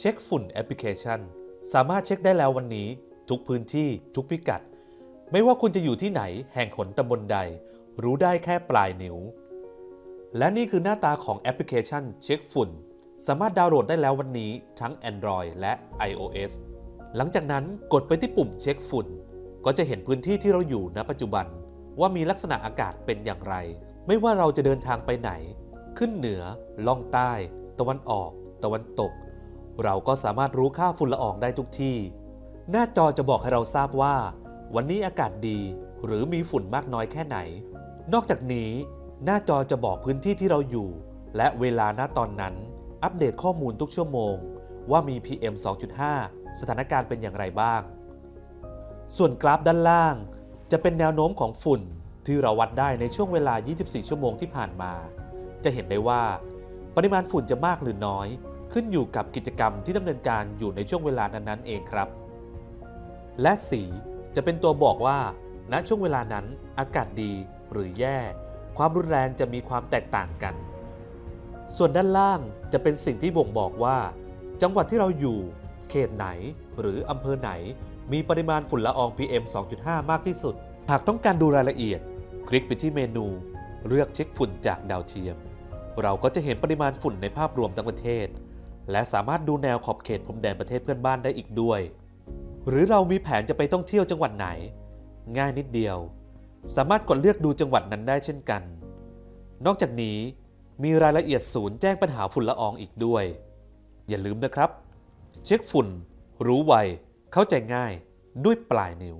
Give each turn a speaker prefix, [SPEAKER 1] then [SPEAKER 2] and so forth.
[SPEAKER 1] เช็คฝุ่นแอปพลิเคชัน สามารถเช็คได้แล้ววันนี้ ทุกพื้นที่ทุกพิกัด ไม่ว่าคุณจะอยู่ที่ไหนแห่งหนตำบลใด รู้ได้แค่ปลายนิ้ว และนี่คือหน้าตาของแอปพลิเคชันเช็คฝุ่น สามารถดาวน์โหลดได้แล้ววันนี้ทั้ง Android และ iOS หลังจากนั้นกดไปที่ปุ่มเช็คฝุ่น ก็จะเห็นพื้นที่ที่เราอยู่ณปัจจุบัน ว่ามีลักษณะอากาศเป็นอย่างไร ไม่ว่าเราจะเดินทางไปไหน ขึ้นเหนือ ล่องใต้ ตะวันออก ตะวันตก เราก็สามารถรู้ค่าฝุ่นละอองได้ทุกที่ หน้าจอจะบอกให้เราทราบว่า วันนี้อากาศดี หรือมีฝุ่นมากน้อยแค่ไหน นอกจากนี้ หน้าจอจะบอกพื้นที่ที่เราอยู่ และเวลาณตอนนั้น อัปเดตข้อมูลทุกชั่วโมง ว่ามี PM 2.5 สถานการณ์เป็นอย่างไรบ้าง ส่วนกราฟด้านล่าง จะเป็นแนวโน้มของฝุ่นที่เราวัดได้ในช่วงเวลา 24 ชั่วโมงที่ผ่านมา จะเห็นได้ว่า ปริมาณฝุ่นจะมากหรือน้อย ขึ้นอยู่กับกิจกรรมที่ดำเนินการอยู่ในช่วงเวลานั้นๆเองครับ และสีจะเป็นตัวบอกว่า ณช่วงเวลานั้นอากาศดีหรือแย่ ความรุนแรงจะมีความแตกต่างกัน ส่วนด้านล่างจะเป็นสิ่งที่บ่งบอกว่า จังหวัดที่เราอยู่เขตไหนหรืออำเภอไหน มีปริมาณฝุ่นละออง PM 2.5 มากที่สุด หากต้องการดูรายละเอียด คลิกไปที่เมนู เลือกเช็คฝุ่นจากดาวเทียม เราก็จะเห็นปริมาณฝุ่นในภาพรวมทั้งประเทศ และสามารถดูแนวขอบเขตพรมแดนประเทศเพื่อนบ้านได้อีกด้วย หรือเรามีแผนจะไปท่องเที่ยวจังหวัดไหน ง่ายนิดเดียว สามารถกดเลือกดูจังหวัดนั้นได้เช่นกัน นอกจากนี้มีรายละเอียดศูนย์แจ้งปัญหาฝุ่นละอองอีกด้วย อย่าลืมนะครับ เช็คฝุ่น รู้ไว เข้าใจง่ายด้วยปลายนิ้ว